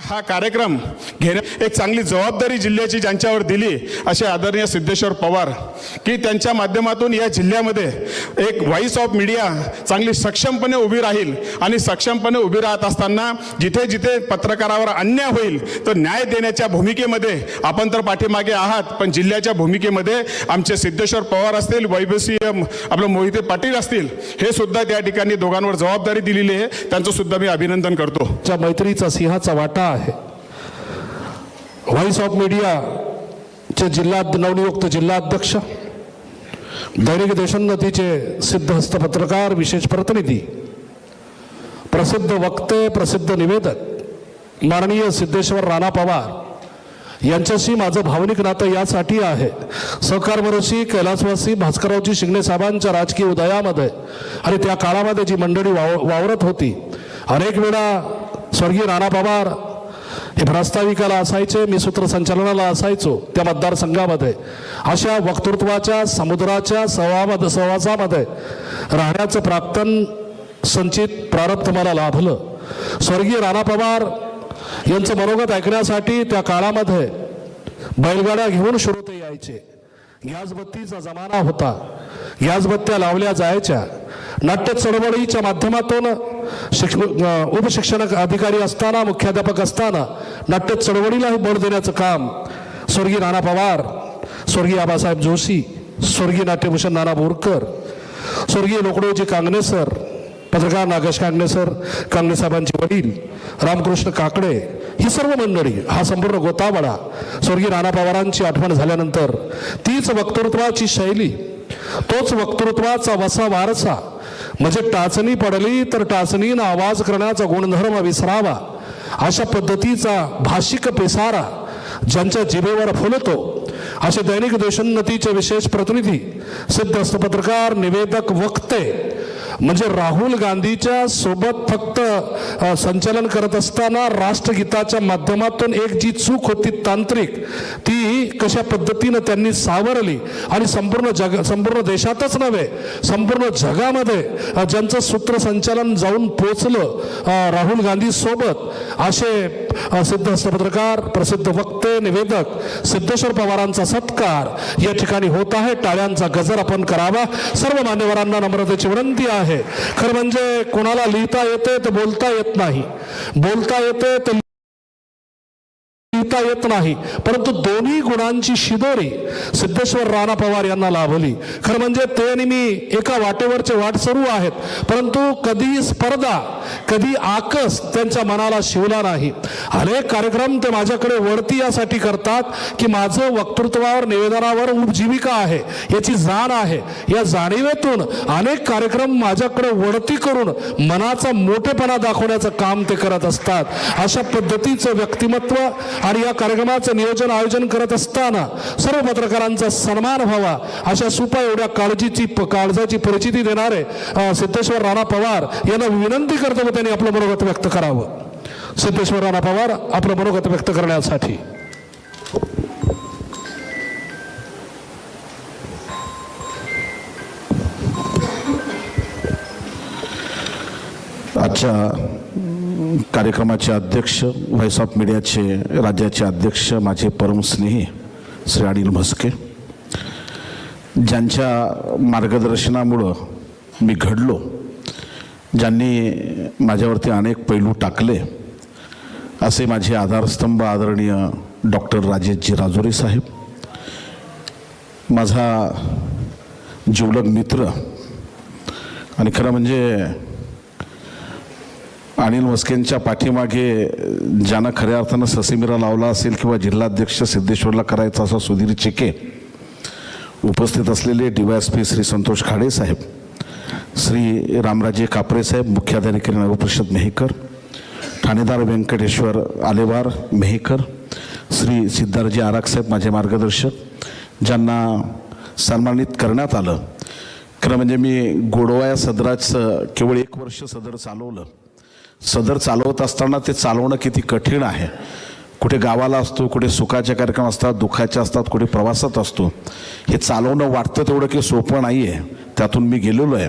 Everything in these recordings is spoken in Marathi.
हा कार्यक्रम घेण्या एक चांगली जबाबदारी जिल्ह्याची ज्यांच्यावर दिली असे आदरणीय सिद्धेश्वर पवार की त्यांच्या माध्यमातून या जिल्ह्यामध्ये एक व्हॉइस ऑफ मीडिया चांगली सक्षमपणे उभी राहील आणि सक्षमपणे उभी राहत असताना जिथे जिथे पत्रकारावर अन्याय होईल तर न्याय देण्याच्या भूमिकेमध्ये आपण तर पाठीमागे आहात पण जिल्ह्याच्या भूमिकेमध्ये आमचे सिद्धेश्वर पवार असतील वैभवसिंह आपलं मोहिते पाटील असतील हे सुद्धा त्या ठिकाणी दोघांवर जबाबदारी दिलेली आहे. त्यांचं सुद्धा मी अभिनंदन करतो. मैत्रीचा सिंहाचा वाटा आहे. व्हॉइस ऑफ मीडिया चे जिल्हा नवनियुक्त जिल्हाध्यक्ष दैनिक देशोन्नतीचे सिद्धहस्त पत्रकार विशेष प्रतिनिधी प्रसिद्ध वक्ते प्रसिद्ध निवेदक माननीय सिद्धेश्वर राणा पवार यांच्याशी माझं भावनिक नातं यासाठी आहे. सहकार कैलासवासी भास्कररावजी शिंगणे साहेबांच्या राजकीय उदयामध्ये आणि त्या काळामध्ये जी मंडळी वाव वावरत होती अनेक वेळा स्वर्गीय राणा पवार हे प्रास्ताविकाला असायचे मी सूत्रसंचालनाला असायचो त्या मतदारसंघामध्ये. अशा वक्तृत्वाच्या समुद्राच्या सहवामध्ये सहवासामध्ये राहण्याचं प्राक्तन संचित प्रारब्ध मला लाभलं. स्वर्गीय राणा पवार यांचं मनोगत ऐकण्यासाठी त्या काळामध्ये बैलगाड्या घेऊन श्रोते यायचे. याजबत्तीचा जमाना होता. याजबत्त्या लावल्या जायच्या. नाट्य चळवळीच्या माध्यमातून शिक्षण उपशिक्षण अधिकारी असताना मुख्याध्यापक असताना नाट्य चळवळीलाही बळ देण्याचं काम स्वर्गीय नाना पवार स्वर्गीय आबासाहेब जोशी स्वर्गीय नाट्यभूषण नाना बोरकर स्वर्गीय लोकडोजी कांगणे सर पत्रकार नागेश कांगणे सर कांगणे साहेबांचे वडील रामकृष्ण काकडे ही सर्व मंडळी हा संपूर्ण गोतावळा स्वर्गीय राणा पवारांची आठवण झाल्यानंतर तीच वक्तृत्वाची शैली तोच वक्तृत्वाचा वसा वारसा म्हणजे टाचणी पडली तर टाचणीनं आवाज करण्याचा गुणधर्म विसरावा अशा पद्धतीचा भाषिक पेसारा ज्यांच्या जिभेवर फुलतो असे दैनिक देशोन्नतीचे विशेष प्रतिनिधी सिद्धस्त पत्रकार निवेदक वक्ते म्हणजे राहुल गांधीच्या सोबत फक्त संचालन करत असताना राष्ट्रगीताच्या माध्यमातून एक जी चूक होती तांत्रिक ती कशा पद्धतीनं त्यांनी सावरली? आणि संपूर्ण जग संपूर्ण देशातच नव्हे संपूर्ण जगामध्ये ज्यांचं सूत्रसंचालन जाऊन पोचलं राहुल गांधी सोबत असे सिद्ध पत्रकार प्रसिद्ध वक्ते निवेदक सिद्धेश्वर पवारांचा सत्कार या ठिकाणी होत आहे. टाळ्यांचा गजर आपण करावा. सर्व मान्यवरांना नम्रतेची विनंती आहे. खरं म्हणजे कोणाला लिहिता येते तर बोलता येत नाही. बोलता येते तर लिहिता येत नाही. परंतु दोन्ही गुणांची शिदोरी सिद्धेश्वर राणा पवार यांना लाभली. खरं म्हणजे ते आणि मी एका वाटेवरचे वाट सुरू आहेत. परंतु कधी स्पर्धा कधी आकस त्यांच्या मनाला शिवला नाही. अनेक कार्यक्रम ते माझ्याकडे वळती यासाठी करतात की माझं वक्तृत्वावर निवेदनावर उपजीविका आहे याची जाण आहे. या जाणीवेतून अनेक कार्यक्रम माझ्याकडे वळती करून मनाचा मोठेपणा दाखवण्याचं काम ते करत असतात. अशा पद्धतीचं व्यक्तिमत्व आणि या कार्यक्रमाचं नियोजन आयोजन करत असताना सर्व पत्रकारांचा सन्मान व्हावा अशा सुपा एवढ्या काळजीची प- काळजाची परिचिती देणारे सिद्धेश्वर राणा पवार यांना विनंती करतो व त्यांनी आपलं मनोगत व्यक्त करावं. सिद्धेश्वर राणा पवार आपलं मनोगत व्यक्त करण्यासाठी. आजच्या कार्यक्रमाचे अध्यक्ष व्हॉइस ऑफ मीडियाचे राज्याचे अध्यक्ष माझे परमस्नेही श्री अनिल म्हस्के. ज्यांच्या मार्गदर्शनामुळं मी घडलो ज्यांनी माझ्यावरती अनेक पैलू टाकले असे माझे आधारस्तंभ आदरणीय डॉक्टर राजेशजी राजोरी साहेब. माझा जिवलग मित्र आणि खरं म्हणजे अनिल मस्केंच्या पाठीमागे ज्यानं खऱ्या अर्थानं ससेमिरा लावला असेल किंवा जिल्हाध्यक्ष सिद्धेश्वरला करायचा असा सुधीर चिके उपस्थित असलेले डीवायएसपी श्री संतोष खाडे साहेब श्री रामराजे कापरे साहेब मुख्याधिकारी नगरपरिषद मेहकर ठाणेदार व्यंकटेश्वर आलेवार मेहकर श्री सिद्धार्थजी आराक साहेब माझे मार्गदर्शक ज्यांना सन्मानित करण्यात आलं. खरं म्हणजे मी गोडवाया सदराचं केवळ एक वर्ष सदर चालवलं. सदर चालवत असताना ते चालवणं किती कठीण आहे. कुठे गावाला असतो कुठे सुखाचे कार्यक्रम असतात दुःखाचे असतात कुठे प्रवासात असतो. हे चालवणं वाटतं तेवढं की सोपं नाही आहे त्यातून मी गेलेलो आहे.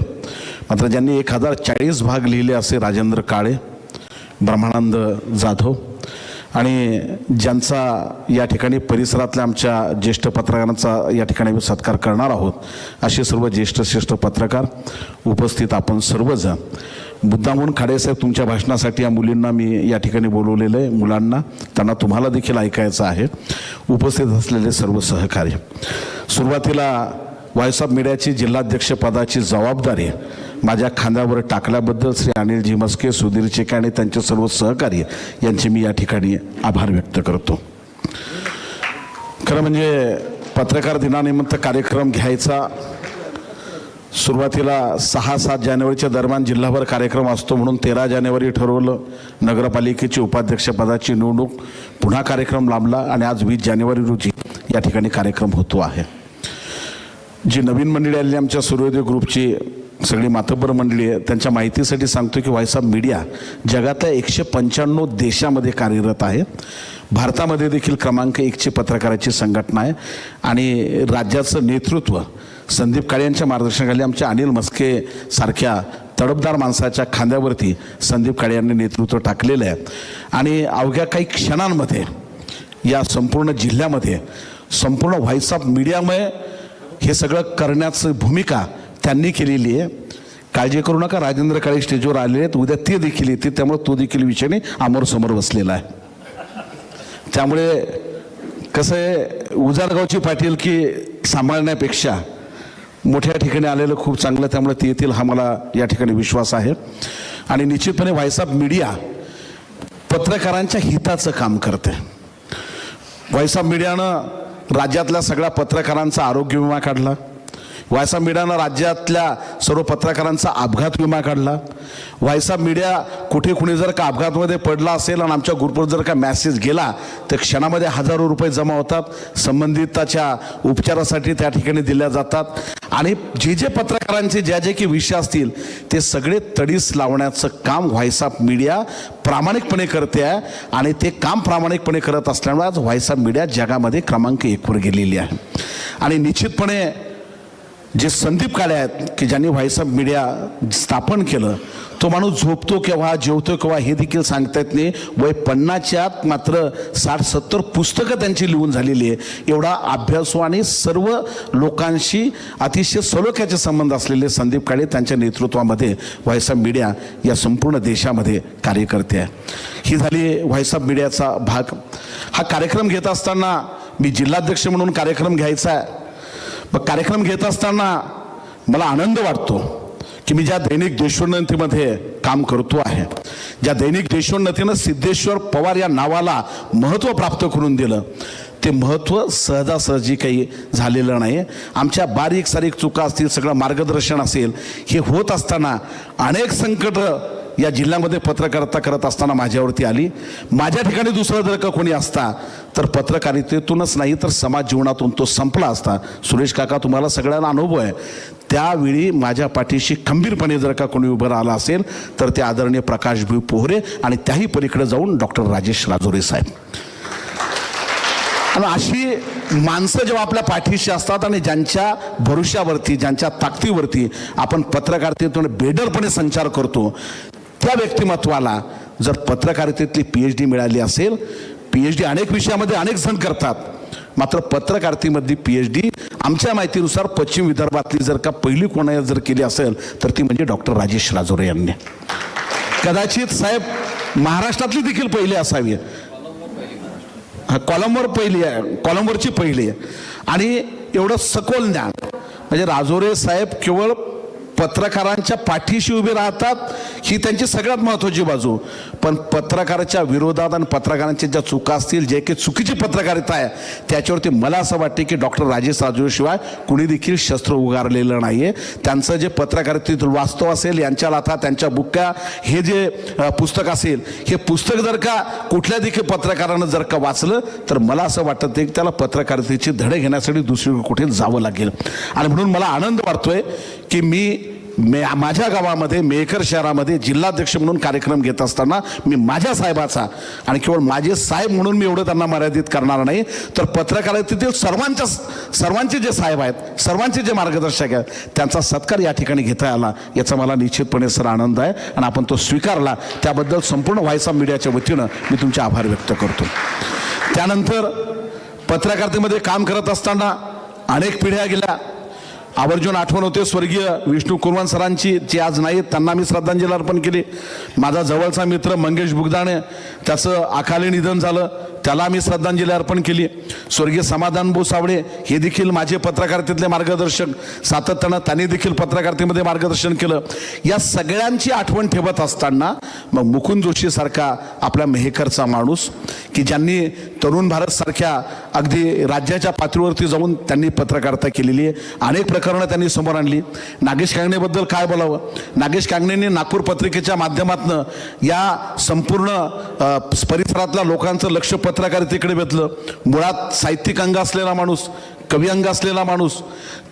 मात्र ज्यांनी एक हजार चाळीस भाग लिहिले असे राजेंद्र काळे ब्रह्मानंद जाधव आणि ज्यांचा या ठिकाणी परिसरातल्या आमच्या ज्येष्ठ पत्रकारांचा या ठिकाणी मी सत्कार करणार आहोत असे सर्व ज्येष्ठ श्रेष्ठ पत्रकार उपस्थित आपण सर्वजण. मुद्दामून खाडेसाहेब तुमच्या भाषणासाठी या मुलींना मी या ठिकाणी बोलवलेलं आहे मुलांना. त्यांना तुम्हाला देखील ऐकायचं आहे. उपस्थित असलेले सर्व सहकार्य. सुरुवातीला व्हॉइस ऑफ मीडियाची जिल्हाध्यक्ष पदाची जबाबदारी माझ्या खांद्यावर टाकल्याबद्दल श्री अनिलजी मस्के सुधीर चेके आणि त्यांचे सर्व सहकार्य यांचे मी या ठिकाणी आभार व्यक्त करतो. खरं म्हणजे पत्रकार दिनानिमित्त कार्यक्रम घ्यायचा सुरुवातीला सहा सात जानेवारीच्या दरम्यान जिल्हाभर कार्यक्रम असतो म्हणून तेरा जानेवारी ठरवलं. नगरपालिकेची उपाध्यक्षपदाची निवडणूक पुन्हा कार्यक्रम लांबला आणि आज वीस जानेवारी रोजी या ठिकाणी कार्यक्रम होतो आहे. जी नवीन मंडळी आलेली आमच्या सूर्योदय ग्रुपची सगळी मातब्बर मंडळी आहे त्यांच्या माहितीसाठी सांगतो की व्हॉइस ऑफ मीडिया जगातल्या एकशे पंच्याण्णव देशामध्ये कार्यरत आहे. भारतामध्ये देखील क्रमांक एकची पत्रकाराची संघटना आहे आणि राज्याचं नेतृत्व संदीप काळे यांच्या मार्गदर्शनाखाली आमच्या अनिल मस्के सारख्या तडपदार माणसाच्या खांद्यावरती संदीप काळे यांनी नेतृत्व टाकलेलं आहे. आणि अवघ्या काही क्षणांमध्ये या संपूर्ण जिल्ह्यामध्ये संपूर्ण व्हॉइस ऑफ मीडियामुळे हे सगळं करण्याचं भूमिका त्यांनी केलेली आहे. काळजी करू नका राजेंद्र काळे स्टेजवर आलेले आहेत. उद्या ते देखील येते त्यामुळे तो देखील विषयाने समोर बसलेला आहे. त्यामुळे कसं आहे उजारगावची पाटील की सांभाळण्यापेक्षा मोठ्या ठिकाणी आलेलं खूप चांगलं त्यामुळे ते येतील हा मला या ठिकाणी विश्वास आहे. आणि निश्चितपणे व्हॉइस ऑफ मीडिया पत्रकारांच्या हिताचं काम करते व्हॉइस ऑफ मीडियानं राज्यातल्या सगळ्या पत्रकारांचा आरोग्य विमा काढला. व्हॉइस मीडियानं राज्यातल्या सर्व पत्रकारांचा अपघात विमा काढला. व्हॉइस मीडिया कुठे कुणी जर का अपघातमध्ये पडला असेल आणि आमच्या ग्रुपवर जर का मॅसेज गेला तर क्षणामध्ये हजारो रुपये जमा होतात. संबंधिताच्या उपचारासाठी त्या ठिकाणी दिल्या जातात. आणि जे जे पत्रकारांचे ज्या जे काही विषय असतील ते सगळे तडीस लावण्याचं काम व्हॉइस ऑफ मीडिया प्रामाणिकपणे करते आहे. आणि ते काम प्रामाणिकपणे करत असल्यामुळे आज व्हॉइस ऑफ मीडिया जगामध्ये क्रमांक एकवर गेलेली आहे. आणि निश्चितपणे जे संदीप काळे आहेत की ज्यांनी व्हॉइस ऑफ मीडिया स्थापन केलं तो माणूस झोपतो केव्हा जेवतो केव्हा हे देखील सांगता येत नाही. वय पन्नाच्यात आत मात्र साठ सत्तर पुस्तकं त्यांची लिहून झालेली आहे. एवढा अभ्यासू आणि सर्व लोकांशी अतिशय सलोख्याचे संबंध असलेले संदीप काळे त्यांच्या नेतृत्वामध्ये व्हॉइस ऑफ मीडिया या संपूर्ण देशामध्ये कार्य करते आहे ही झाली व्हॉइस ऑफ मीडियाचा भाग. हा कार्यक्रम घेत असताना मी जिल्हाध्यक्ष म्हणून कार्यक्रम घ्यायचा आहे. मग कार्यक्रम घेत असताना मला आनंद वाटतो की मी ज्या दैनिक देशोन्नतीमध्ये काम करतो आहे ज्या दैनिक देशोन्नतीनं सिद्धेश्वर पवार या नावाला महत्त्व प्राप्त करून दिलं ते महत्त्व सहजासहजी काही झालेलं नाही. आमच्या बारीक सारीक चुका असतील सगळं मार्गदर्शन असेल हे होत असताना अनेक संकट या जिल्ह्यामध्ये पत्रकारिता करत असताना माझ्यावरती आली. माझ्या ठिकाणी दुसरं जर का कोणी असता तर पत्रकारितेतूनच नाही तर समाज जीवनातून तो संपला असता. सुरेश काका तुम्हाला सगळ्यांना अनुभव आहे. त्यावेळी माझ्या पाठीशी खंबीरपणे जर का कोणी उभं राहिला असेल तर ते आदरणीय प्रकाश पोहरे आणि त्याही पलीकडे जाऊन डॉक्टर राजेश राजोरे साहेब. आणि अशी माणसं जेव्हा आपल्या पाठीशी असतात आणि ज्यांच्या भरुष्यावरती ज्यांच्या ताकदीवरती आपण पत्रकारितेतून बेडरपणे संचार करतो त्या व्यक्तिमत्वाला जर पत्रकारितेतली पी एच डी मिळाली असेल पी एच डी अनेक विषयामध्ये अनेक जण करतात. मात्र पत्रकारितेमधली पी एच डी आमच्या माहितीनुसार पश्चिम विदर्भातली जर का पहिली कोणाला जर केली असेल तर ती म्हणजे डॉक्टर राजेश राजोरे यांनी. कदाचित साहेब महाराष्ट्रातली देखील पहिली असावी. हा कॉलमवर पहिली आहे कॉलमवरची पहिली आहे. आणि एवढं सखोल ज्ञान म्हणजे राजोरे साहेब केवळ पत्रकारांच्या पाठीशी उभे राहतात ही त्यांची सगळ्यात महत्त्वाची बाजू. पण पत्रकाराच्या विरोधात आणि पत्रकारांच्या ज्या चुका असतील जे काही चुकीची पत्रकारिता आहे त्याच्यावरती मला असं वाटते की डॉक्टर राजेश राजूशिवाय कुणी देखील शस्त्र उगारलेलं नाही आहे त्यांचं जे पत्रकारितेतील वास्तव असेल यांच्या लाथा त्यांच्या बुक्या हे जे पुस्तक असेल हे पुस्तक जर का कुठल्या देखील पत्रकारानं जर का वाचलं तर मला असं वाटतं की त्याला पत्रकारितेचे धडे घेण्यासाठी दुसरीकडे कुठे जावं लागेल. आणि म्हणून मला आनंद वाटतोय की मी मे माझ्या गावामध्ये मेहकर शहरामध्ये जिल्हाध्यक्ष म्हणून कार्यक्रम घेत असताना मी माझ्या साहेबाचा आणि केवळ माझे साहेब म्हणून मी एवढं त्यांना मर्यादित करणार नाही तर पत्रकारितेतील सर्वांच्या सर्वांचे जे साहेब आहेत सर्वांचे जे मार्गदर्शक आहेत त्यांचा सत्कार या ठिकाणी घेता आला याचा मला निश्चितपणे सर आनंद आहे आणि आपण तो स्वीकारला. त्याबद्दल संपूर्ण व्हॉइस ऑफ मीडियाच्या वतीनं मी तुमचे आभार व्यक्त करतो. त्यानंतर पत्रकारितेमध्ये काम करत असताना अनेक पिढ्या गेल्या आवर्जून आठवण होते. स्वर्गीय विष्णू कुरवान सरांची जे आज नाहीत त्यांना मी श्रद्धांजली अर्पण केली. माझा जवळचा मित्र मंगेश बुगदाणे त्याचं अकाली निधन झालं. त्याला आम्ही श्रद्धांजली अर्पण केली. स्वर्गीय समाधान भाऊ सावळे हे देखील माझे पत्रकारितेतले मार्गदर्शक सातत्यानं त्यांनी देखील पत्रकारितेमध्ये मार्गदर्शन केलं. या सगळ्यांची आठवण ठेवत असताना मग मुकुंद जोशीसारखा आपला मेहेकरचा माणूस की ज्यांनी तरुण भारतसारख्या अगदी राज्याच्या पातळीवरती जाऊन त्यांनी पत्रकारिता केलेली आहे. अनेक प्रकरणं त्यांनी समोर आणली. नागेश कांगणेबद्दल काय बोलावं? नागेश कांगणेंनी नागपूर पत्रिकेच्या माध्यमातनं या संपूर्ण परिसरातल्या लोकांचं लक्ष पत्रकारितेकडे बेतलं मुळात साहित्यिक अंग असलेला माणूस कवी अंग असलेला माणूस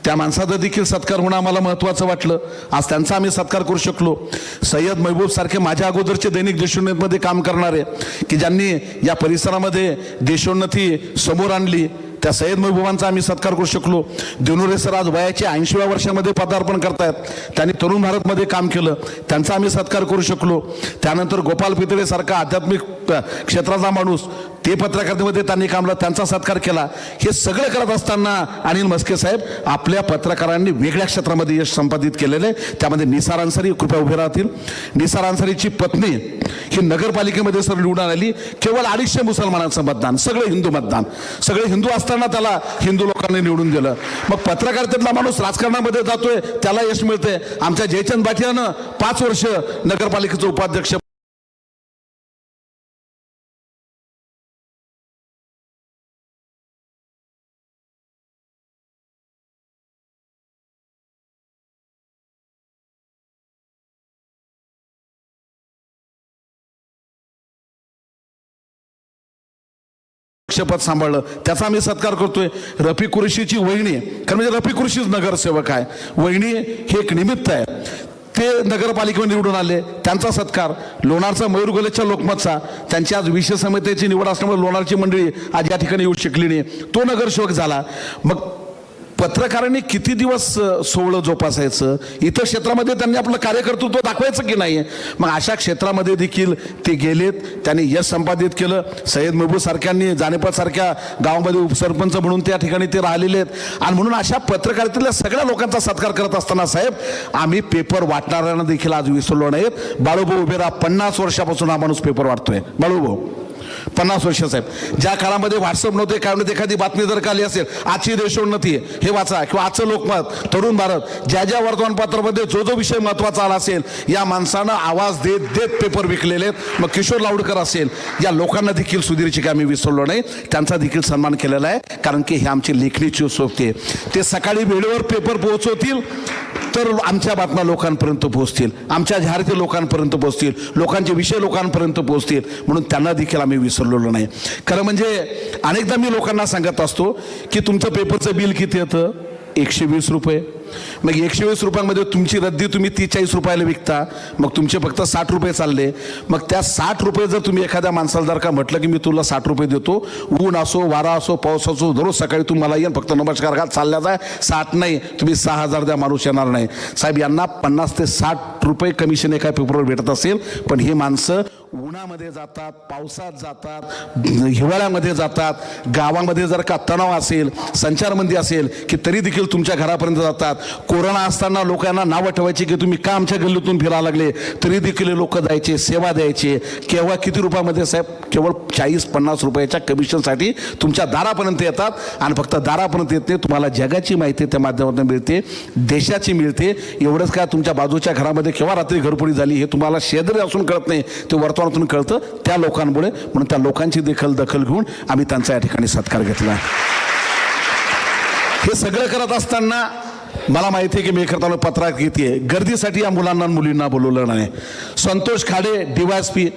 त्या माणसाचा देखील सत्कार होणं आम्हाला महत्त्वाचं वाटलं. आज त्यांचा आम्ही सत्कार करू शकलो. सय्यद महबूबसारखे माझ्या अगोदरचे दैनिक देशोन्नतीमध्ये काम करणारे की ज्यांनी या परिसरामध्ये देशोन्नती समोर आणली त्या सय्यद महबूबांचा आम्ही सत्कार करू शकलो. दिनुरे सर आज वयाच्या ऐंशीव्या वर्षामध्ये पदार्पण करतायत. त्यांनी तरुण भारतमध्ये काम केलं. त्यांचा आम्ही सत्कार करू शकलो. त्यानंतर गोपाल पितळे सारखा आध्यात्मिक क्षेत्राचा माणूस ते पत्रकारितेमध्ये त्यांनी कामला त्यांचा सत्कार केला. हे सगळं करत असताना अनिल मस्के साहेब आपल्या पत्रकारांनी वेगळ्या क्षेत्रामध्ये यश संपादित केलेलं आहे. त्यामध्ये निसार अन्सारी कृपया उभे राहतील. निसार अन्सारीची पत्नी ही नगरपालिकेमध्ये सर निवडून आली केवळ अडीचशे मुसलमानांचं मतदान सगळं हिंदू मतदान. सगळे हिंदू असताना त्याला हिंदू लोकांनी निवडून दिलं. मग पत्रकारितेतला माणूस राजकारणामध्ये जातोय त्याला यश मिळतंय. आमच्या जयचंद बाटियानं पाच वर्ष नगरपालिकेचं उपाध्यक्ष पद सांभाळलं. त्याचा आम्ही सत्कार करतोय. रफी कुरेशीची वहिनी कारण म्हणजे रफी कुरशीच नगरसेवक आहे. वहिनी हे एक निमित्त आहे. ते नगरपालिकेमध्ये निवडून आले. त्यांचा सत्कार. लोणारचा मयूर गोलेच्या लोकमतचा. त्यांची आज विशेष समितीची निवड असल्यामुळे लोणारची मंडळी आज या ठिकाणी येऊ शकली नाही. तो नगरसेवक झाला. मग पत्रकारांनी किती दिवस सोहळं जोपासायचं? इतर क्षेत्रामध्ये त्यांनी आपलं कार्यकर्तृत्व दाखवायचं की नाही मग अशा क्षेत्रामध्ये देखील ते गेलेत त्यांनी यश संपादित केलं. सय्यद महबूब सारख्यांनी जानेपदसारख्या गावामध्ये उपसरपंच म्हणून त्या ठिकाणी ते राहिलेले आहेत. आणि म्हणून अशा पत्रकारितेतल्या सगळ्या लोकांचा सत्कार करत असताना साहेब आम्ही पेपर वाटणाऱ्यांना देखील आज विसरलो नाहीत. बाळूभाऊ उभे राहा पन्नास वर्षापासून हा माणूस पेपर वाटतोय. बाळूभाऊ. पन्नास वर्ष साहेब. ज्या काळामध्ये व्हॉट्सअप नव्हते काय नव्हते एखादी बातमी जर काली असेल आजची देशोन्नती आहे, हे वाचा किंवा आजचं लोकमत तरुण भारत ज्या ज्या वर्तमानपत्रामध्ये जो जो विषय महत्त्वाचा आला असेल या माणसानं आवाज देत देत पेपर विकलेले आहेत. मग किशोर लावडकर असेल या लोकांना देखील सुधीरची कामी विसरलो नाही. त्यांचा देखील सन्मान केलेला आहे कारण की हे आमची लेखणीची सोबती आहे ते सकाळी वेळेवर पेपर पोहोचवतील तर आमच्या बातम्या लोकांपर्यंत पोहोचतील. आमच्या जाहिराती लोकांपर्यंत पोहोचतील. लोकांचे विषय लोकांपर्यंत पोहोचतील. म्हणून त्यांना देखील आम्ही विसरलेलो नाही. खरं म्हणजे अनेकदा मी लोकांना सांगत असतो की तुमचं पेपरचं बिल किती येतं? एकशे वीस रुपये. मग एकशे वीस रुपयांमध्ये तुमची रद्दी तुम्ही तीचाळीस रुपयाला विकता. मग तुमचे फक्त साठ रुपये चालले. मग त्या साठ रुपये जर तुम्ही एखाद्या माणसाला जर का म्हटलं की मी तुला साठ रुपये देतो. ऊन असो वारा असो पाऊस असो दररोज सकाळी तुम्हाला येईन फक्त नमस्कार घाल चालल्याचा जाय साठ नाही तुम्ही सहा हजार द्या माणूस येणार नाही. साहेब यांना पन्नास ते साठ रुपये कमिशन एका पेपरवर भेटत असेल पण ही माणसं उन्हामध्ये जातात पावसात जातात हिवाळ्यामध्ये जातात गावामध्ये जर का तणाव असेल संचारबंदी असेल की तरी देखील तुमच्या घरापर्यंत जातात. कोरोना असताना लोकांना नावं ठेवायची की तुम्ही का आमच्या गल्लीतून फिरायला लागले? तरी देखील लोक जायचे सेवा द्यायचे. केव्हा किती रुपयामध्ये साहेब? केवळ चाळीस पन्नास रुपयाच्या कमिशनसाठी तुमच्या दारापर्यंत येतात आणि फक्त दारापर्यंत येत नाही तुम्हाला जगाची माहिती त्या माध्यमातून मिळते देशाची मिळते. एवढंच काय तुमच्या बाजूच्या घरामध्ये केव्हा रात्री घरपुडी झाली हे तुम्हाला शेजारी असून कळत नाही ते वर्तमानातून कळतं त्या लोकांमुळे. म्हणून त्या लोकांची देखील दखल घेऊन आम्ही त्यांचा या ठिकाणी सत्कार घेतला. हे सगळं करत असताना मला माहिती आहे की मी करताना पत्रात घेते गर्दीसाठी या मुलांना मुलींना बोलवलं नाही. संतोष खाडे डीवायसपी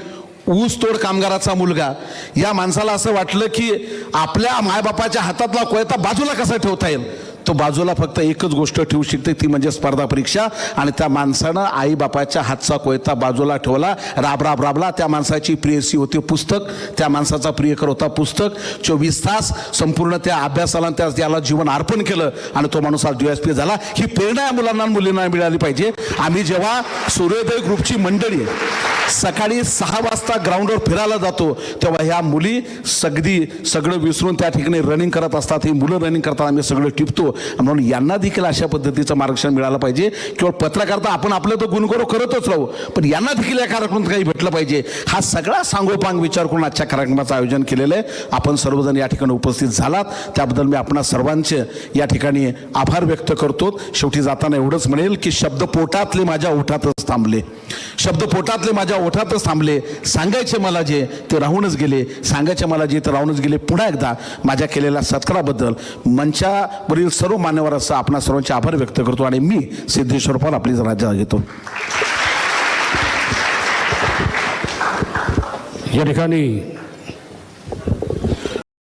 ऊसतोड कामगाराचा मुलगा. या माणसाला असं वाटलं की आपल्या मायबापाच्या हातातला कोयता बाजूला कसा ठेवता येईल? तो बाजूला फक्त एकच गोष्ट ठेवू शकते ती म्हणजे स्पर्धा परीक्षा. आणि त्या माणसानं आईबापाच्या हातचा कोयता बाजूला ठेवला. राब राब राबला. त्या माणसाची प्रियसी होती पुस्तक. त्या माणसाचा प्रियकर होता पुस्तक. चोवीस तास संपूर्ण त्या अभ्यासाला त्या त्याला जीवन अर्पण केलं आणि तो माणूस आज डी झाला. ही प्रेरणा या मुलांना मुलींना मिळाली पाहिजे. आम्ही जेव्हा सूर्योदय ग्रुपची मंडळी सकाळी सहा वाजता ग्राउंडवर फिरायला जातो तेव्हा ह्या मुली सगदी सगळं विसरून त्या ठिकाणी रनिंग करत असतात. ही मुलं रनिंग करतात आम्ही सगळं टिपतो. म्हणून यांना देखील अशा पद्धतीचं मार्गदर्शन मिळालं पाहिजे. केवळ पत्रकारता आपण आपलं तर गुणगौरव करतच राहू. पण यांना देखील या कार्यक्रमात काही भेटलं पाहिजे. हा सगळा सांगोपांग विचार करून आजच्या कार्यक्रमाचं आयोजन केलेलं आहे. आपण सर्वजण या ठिकाणी उपस्थित झालात. त्याबद्दल मी आपणा सर्वांचे या ठिकाणी आभार व्यक्त करतो. शेवटी जाताना एवढंच म्हणेल की शब्द पोटातले माझ्या ओठातच थांबले. शब्द पोटातले माझ्या ओठातच थांबले. सांगायचे मला जे ते राहूनच गेले. सांगायचे मला जे ते राहूनच गेले. पुन्हा एकदा माझ्या केलेल्या सत्काराबद्दल मंचावरील सर्व मान्यवर असं आपणा सर्वांचे आभार व्यक्त करतो आणि मी सिद्धेश्वर पाल आपली राज्याला घेतो. या ठिकाणी